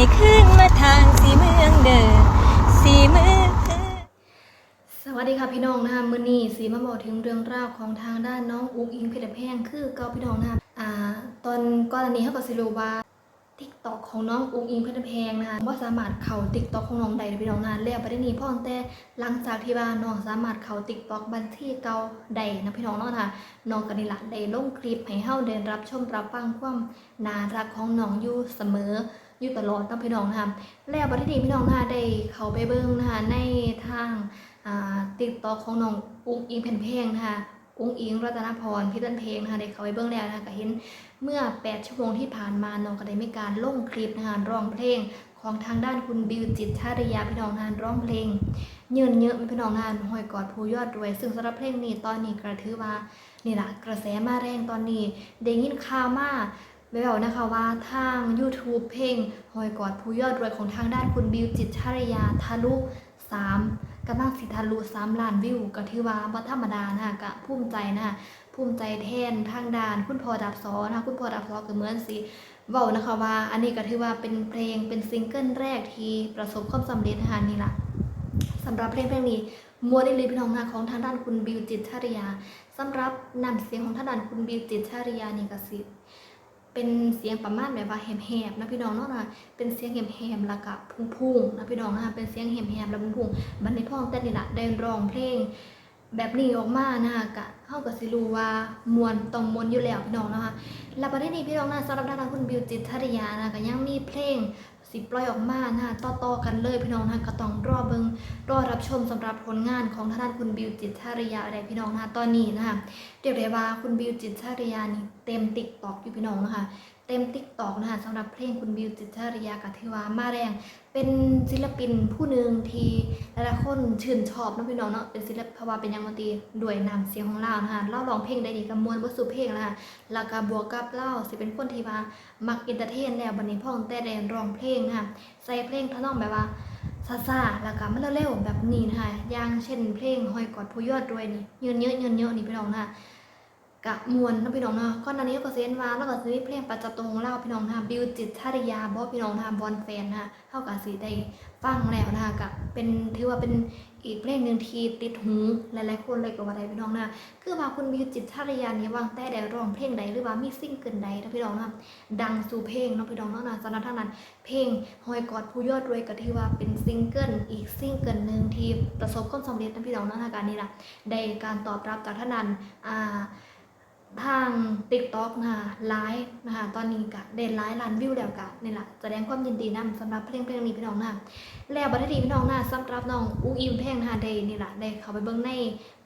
ให้ขึ้นมาทางสีเมืองเดิมสีเมืองสวัสดีค่ะพี่น้องนะคะมื้อนี้สีมาบอกถึงเรื่องราวของทางด้านน้องอุ๊กอิงเพชรแพงคือเก่าพี่น้องนะคะอ่า ตอนก่อนอันนี้เขาก็สิรู้ว่า TikTok ของน้องอุ๊กอิงเพชรแพงนะคะว่าสามารถเข้า TikTok ของน้องได้เลยพี่น้องนะแล้วประเด็นนี้พ่อตั้งแต่หลังจากที่ว่าน้องสามารถเข้า TikTok บัญชีเก่าได้นะพี่น้องเนาะค่ะน้องก็นี่ละได้ลงคลิปให้เฮาได้รับชมรับฟังความน่ารักของน้องอยู่เสมอ อยู่ตลอดเนาะพี่น้องนะคะแล้วประเด็นนี้พี่น้องนะคะได้เข้าไปเบิ่งนะคะในทางติดต่อของน้องอุ้งอิงแผ่นเพลงนะคะอุ้งอิงรัตนพรพิตันเพลงนะคะได้เขาไปเบื้องแล้วนะคะก็เห็นเมื่อ 8 ชั่วโมงที่ผ่านมาน้องก็ได้มีการลงคลิปนะคะร้องเพลงของทางด้านคุณบิวจิตชาติยาพี่น้องงานร้องเพลง เยินเยอะพี่น้องงานหอยกอดผู้ยอดรวย ซึ่งสำหรับเพลงนี้ตอนนี้กระถือว่านี่แหละกระแสมาแรงตอนนี้ได้ยินข่าวมา แววนะคะว่าทาง YouTube เพลงหอยกอดผู้ยอดรวยของทางด้านคุณบิวจิตชาติยาทะลุ3กำลังสิทะลุสามล้านวิว ก็ถือว่าบ่ธรรมดานะคะก็ภูมิใจนะคะภูมิใจแทนทางด้าน คุณพอดับซอนะคะคุณพอดับซอก็เหมือนสิเว้านะคะว่า อันนี้ก็ถือว่าเป็นเพลงเป็นซิงเกิลแรกที่ประสบความสำเร็จนะคะนี่ละสำหรับเพลงเพลงนี้มัวได้เลยพี่น้องนะของทางด้านคุณบิวจิตชาริยาสำหรับนำเสียงของทางด้านคุณบิวจิตชาริยานี่ก็สิ เป็นเสียงประมาณแบบว่าแหบๆนะพี่น้องเนาะนะเป็นเสียงแหบๆแล้วก็พุ่งๆนะพี่น้องนะคะเป็นเสียงแหบๆแล้วพุ่งๆบันในพ่องแต่นี่ละได้ร้องเพลง แบบนี้ออกมานะคะกะเฮาก็สิรูว่ามวนต้องมวนอยู่แล้วพี่น้องนะคะแล้วประเด็นนี้พี่น้องนะสำหรับทางด้านคุณบิวจิตธริยานะก็ยังมีเพลง สิปล่อยออกมานะคะต่อๆกันเลยพี่น้องนะคะก็ต้องรอเบิงรอรับชมสำหรับผลงานของท่านคุณบิวจิตรชริยาอะไรพี่น้องนะคะตอนนี้นะคะเดี๋ยกได้ว่าคุณบิวจิตรชาริยานี่เต็มติ๊กตอกอยู่พี่น้องนะคะ เต็มติ๊กตอกนะคะสำหรับเพลงคุณบิวจิตรชริยากับที่ว่ามาแรง เป็นศิลปินผู้หนึ่งที่หลายๆคนชื่นชอบนะพี่น้องเนาะเป็นศิลปเพราว่าเป็นยังดนตรีด้วยนามเสียงของเรานะคะเล่าร้องเพลงได้ดีกับมวลวัสดุเพลงนะคะแล้วก็บวกกับเล่าสิเป็นคนที่ว่ามักอินเตอร์เทนแล้วบันนี้พ่องแต่แดนร้องเพลงนะคะใส่เพลงทำนองแบบว่าซาซาแล้วก็มันเร็วๆแบบนี้นะคะอย่างเช่น เพลงหอยกอดผู้ยอดรวยนี่เยินเยอะเยินเยอะนี่พี่น้องนะคะ กะมวนนะพี่น้องนะก่อนหน้านี้ก็เซนวาแล้วก็จะมีเพลงประจำตัวของเราพี่น้องนะบิวจิตรชาติยาบอพี่น้องนะบอลแฟนนะเท่ากับสีได้ฟังแล้วนะคะกับเป็นถือว่าเป็นอีกเพลงหนึ่งที่ติดหูหลายๆคนเลยก็ว่าไดพี่น้องนะคือว่าคุณบิวจิตรชาติยานี่วางแต่ได้ร้องเพลงใดหรือว่ามีซิ่งเกิลใดนะพี่น้องนะดังสู่เพลงนะพี่น้องนาะนะสำหรับทางนั้น เพลงหอยกอดผู้ยอดรวยก็ถือว่าเป็นซิงเกิลอีกซิงเกิลหนึ่งที่ประสบความสำเร็จนะพี่น้องนาะการนี้ล่ะได้การตอบรับจากท่านนั้นอ่า ทาง TikTok นะคะไลฟ์นะคะตอนนี้ก็ได้ไลฟ์ล้านวิวแล้วกะนี่แหละแสดงความยินดีนํสำหรับเพลงเพลงนี้พี่น้องนะแล้วบัดนี้พี่น้องนะสำหรับน้องอุ้งอิงแพงนะคะได้นี่แหละได้เข้าไปเบิ่งใน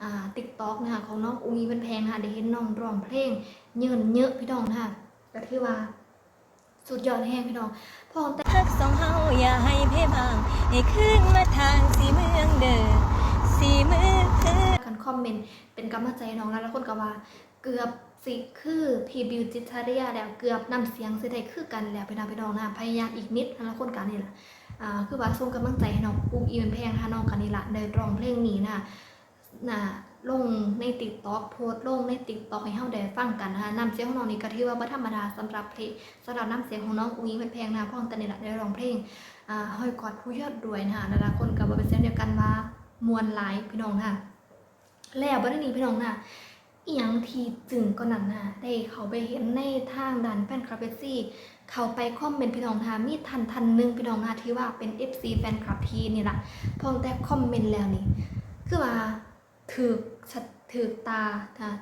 อ่า TikTok นะคะของน้องอุ้งอิงเป็นแพงนะคะได้เห็นน้องร้องเพลงเยินเยอะพี่น้องนะคะก็ถือว่าสุดยอดแห้งพี่น้องพอแต่ทักสองเฮาอย่าให้เพบางให้ขึ้นมาทางสีเมืองเดิมสีเมืองกันคอมเมนต์เป็นกำลังใจน้องแล้วแล้วคนก็ว่า เกือบสิคือพีบิวจิตรเรียแล้วเกือบนำเสียงเสิได้คือกันแล้วไปนาไปน้องนะพยายามอีกนิดแล้วคนกันนี่แหละอ่าคือว่าส่งกำลังใจให้น้องอุ้งอีเป็นแพงค่ะน้องกันนี่แหละได้ร้องเพลงนี้นะน่ะลงในติ๊กต็อกโพสลงในติ๊กต็อกให้เฮาได้ฟังกันนะคะนำเสียงของน้องนี่ก็ถือว่าบ่ธรรมดาสำหรับเพลงสำหรับน้ำเสียงของน้องอุ้งอิงเป็นแพงนะเพราะแต่นี่แหละได้ร้องเพลงอ่าห้อยกอดผู้ยอดรวยนะคะหลายๆคนก็บ่เป็นเสียงเดียวกันว่ามวลหลายพี่น้องค่ะแล้วบ่ได้นีพี่น้องนะ อีหยังที่จึงก็นั่นน่ะได้เขาไปเห็นในทางด้านแฟนคลับเอซี่เขาไปคอมเมนต์พี่น้องค่ะมีทันทันนึงพี่น้องค่ะที่ว่าเป็น FC แฟนคลับทีนี่ล่ะพองแต่คอมเมนต์แล้วนี่คือว่าถือถือตา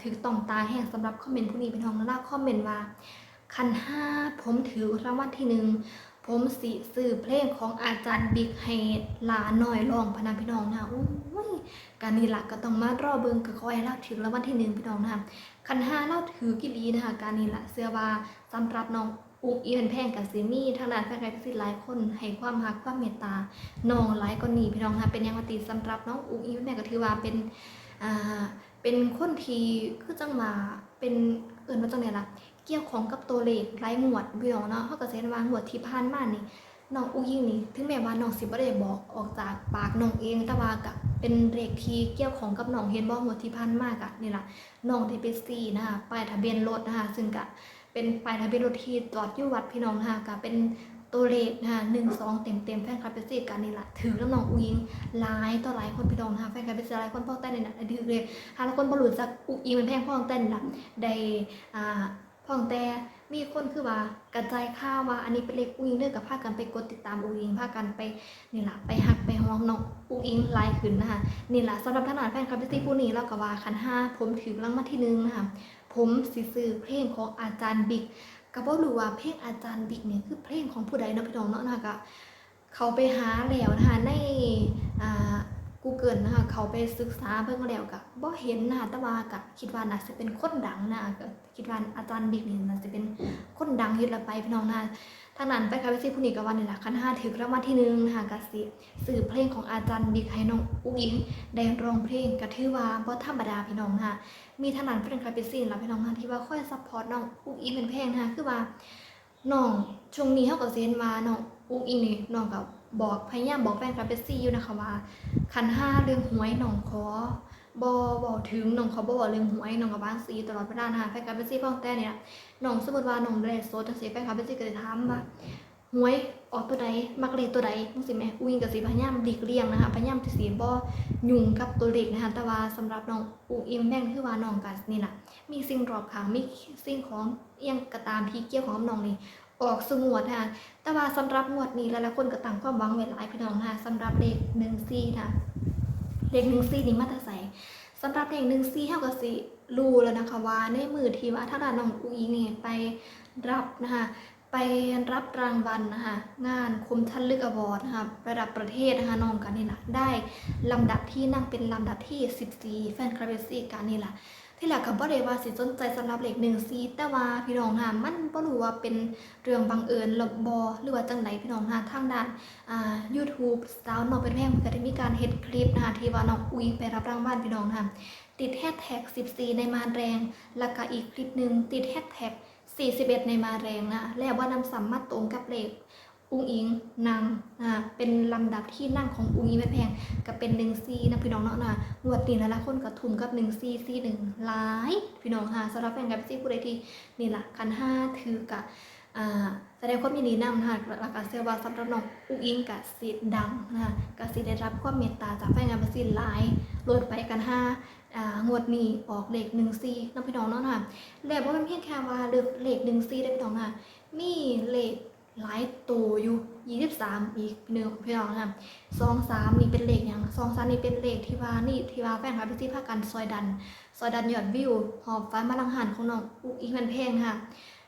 ถือต้องตาแห้งสำหรับคอมเมนต์ผู้นี้พี่น้องแล้วคอมเมนต์ว่าคันห้าผมถือรางวัลที่หนึ่ง ผมสิสื่อเพลงของอาจารย์บิ๊กให้ลาหน่อยลองพนันพี่น้องนะโอ้ยการนี้ละก็ต้องมารอเบิงก็คอยเล่าถึงแล้ววันที่หนึ่งพี่น้องนะคันห้าเล่าถือกิลีนะคะการนี้ละเสื้อว่าสำหรับน้องอุ้งอีเป็นแพงกับซีมี่ทางด้านแฟนคลับสิหลายคนให้ความรักความเมตตาน้องหลายก็นีพี่น้องนะเป็นยังมาตีสำหรับน้องอุ้งอีเป็นแพงก็ถือว่าเป็นอ่าเป็นคนที่คือจังมาเป็นเอิญว่าจังไหนล่ะ เกี่ยวของกับตัวเลขหลายหมวดพี่น้องเนาะเขาก็เซนว่าหมวดที่ผ่านมานี่น้องอุ้งยิงนี่ถึงแม้ว่าน้องสิบ่ได้บอกออกจากปากน้องเองแต่ว่ากับเป็นเลขที่เกี่ยวของกับน้องเห็นบ่หมดที่พันมากอะนี่ล่ะน้องที่ไปซีนะคะป้ายทะเบียนรถนะคะซึ่งกะเป็นป้ายทะเบียนรถที่จอดอยู่วัดพี่น้องนะคะกะเป็นตัวเลขนะคะหนึ่งสองเต็มเต็มแฟนคลับเป็นสิกันนี่แหละถือแล้วน้องอุ้งอิงหลายต่อหลายคนพี่น้องนะคะแฟนคลับเป็นสิหลายคนพ่อแต่เนี่ยนะถือเลยหาแล้วคนบรุษจากอุ้งอิงเป็นแพงพ่อแต่นี่แหละได้อ่า พ่องแต่มีคนคือว่ากระจายข่าวว่าอันนี้เป็นเลขอุ้งอิงเด้อกับพากันไปกดติดตามอุ้งอิงพากันไปนี่แหละไปหักไปห้องน้องอุ้งอิงไลายขึ้นนะคะนี่แหละสำหรับท่านอ่านแฟนคลับเป็นสิผู้นี้เราก็ว่าคันห้าผมถือรางวัลที่หนึ่งนะคะผมสิซื้อเพลงของอาจารย์บิ๊กก็บ่รู้ว่าเพลงอาจารย์บิ๊กเนี่ยคือเพลงของผู้ใดเนาะพี่น้องเนาะนะคะก็เขาไปหาแล้วนะคะในอ่า Google นะคะเขาไปศึกษาเบิ่งแล้วก็บ่เห็นนะคะแต่ว่าก็คิดว่าน่าจะเป็นคนดังนะคะก็คิดว่าอาจารย์บิ๊กนี่น่าจะเป็นคนดังเฮ็ดละไปพี่น้องนะทางนั้นไปค่ะไปสิผู้นี้ก็ว่านี่ล่ะคันห้าถึกรางวัลที่หนึ่งนะคะกสิสื่อเพลงของอาจารย์บิ๊กให้น้องอุ้งอิงได้ร้องเพลงก็ถือว่าบ่ธรรมดาพี่น้องนะคะมีทางนั้นเป็นครเปซีนแล้วพี่น้องนะที่ว่าค่อยซัพพอร์ตน้องอุ้งอิงเป็นเพลงนะคะคือว่าน้องช่วงนี้เขาก็เซนว่าน้องอุ้งอิงนี่น้องก็บ บอกพยายามบอกแฟนคลับเป็นซีอยู่นะคะว่าคันห้าเรื่องหวยน้องขอบอบอกถึงน้องเขาบบอกเรื่องหวยน้องกับบ้านซีตลอดเวลานะคะแฟนคลับเป็นซีพ่อแต่เนี่ยน้องสมมติว่าน้องได้โซจังสีแฟนคลับเป็นซีก็จะถามว่าหวยออกตัวใดมักเลขตัวใดจังซี่แหมอุ้งอิงก็สิพยายามหลีกเลี่ยงนะคะพยายามที่สิบ่ยุ่งกับตัวเลขนะคะแต่ว่าสำหรับน้องอุ้งอิงแม่งคือว่าน้องก็นี่ล่ะมีสิ่งรอบข้างมีสิ่งของเอียงกระตามที่เกี่ยวของน้องนี่ ออกสงวดนะคะแต่ว่าสำหรับงวดนี้หลายๆคนก็ตั้งความหวังไว้หลายพี่น้องนะคะสำหรับเลขหนึ่งซี่นะเลขหนึ่งซี่นี่มาต่ใส่สำหรับเลขหนึ่งซี่เท่ากับสิรู้แล้วนะคะว่าในมือที่ว่าถ้าดานน้องอุ้งอิงนี่ไปรับนะคะไปรับรางวัลนะคะงานคมชันลึกอวอร์ดนะคะระดับประเทศนะคะน้องกันนี่แหละได้ลำดับที่นั่งเป็นลำดับที่ 14 แฟนคลับเบซี่กันนี่แหละ ที่แหละกับบ่ได้ว่าสิสนใจสำหรับเลขหนึ่งซีแต่ว่าพี่น้องค่ะมันบ่รู้ว่าเป็นเรื่องบังเอิญหรือบอหรือว่าจังไดพี่น้องค่ะทางด้านอ่า YouTube สาวน้องเป็นแพงก็ได้มีการเฮ็ดคลิปนะคะที่ว่าน้องอุ้ยไปรับรางวัลพี่น้องค่ะติดแฮชแท็ก14 ในมาแรง แล้วก็อีกคลิปหนึ่งติดแฮชแท็ก41 ในมาแรงนะแล้วว่านำสัมมาตรงกับเลข อุ้งอิงนางอ่าเป็นลำดับที่นั่งของอุ้งอิงแม่แพงก็เป็นหนึ่งซีนะพี่น้องเนาะนะงวดตีนละคนก็ทุ่มกับหนึ่งซีซีหนึ่งหลายพี่น้องค่ะสำหรับแฟนกับซีผู้ใดที่นี่แหละคันห้าถือกับอ่าแสดงความยินดีนำนะคะแล้วก็เชื่อว่าสำหรับน้องอุ้งอิงกับสีดังนะคะกับสีได้รับความเมตตาจากแฟนกับซีหลายโหลดไปกันห้าอ่างวดนี้ออกเลขหนึ่งซีนะพี่น้องเนาะนะแล้วว่ามันเพียงแค่ว่าเลือกเลขหนึ่งซีได้พี่น้องค่ะมีเลข หลายตัวอยู่ยี่สิบสามอีกพี่น้องพี่น้องค่ะซองสามนี่เป็นเลขอย่างซองสามนี่เป็นเลขที่ว่านี่ที่ว่าแฟนคลับที่พากันซอยดัน ซอยดันยอดวิว หอบฟ้ามาลังหันของน้องอุกอีกมันเพลงค่ะ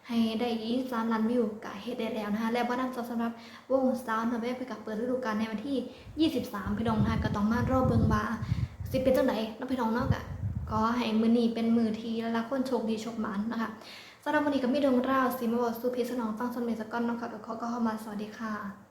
ให้ได้ยี่สามล้านวิวกะเฮ็ดได้แล้วนะคะแล้วก็นั่งสำหรับวงสาวน์เวไปกับเปิดฤดูกาลในวันที่23พี่น้องนะคะก็ต้องมารอบเบิงบาสิเป็นจังไดเนาะพี่น้องเนาะกะก็ให้มือนี้เป็นมือที่ละคนโชคดีโชคหมานนะคะ สำหรับวันนี้ก็มีเรื่องราวสีมาบอกสู่พี่สนองฟังสนเมสก้อนเนาะค่ะก็ขาก็เข้ามาสวัสดีค่ะ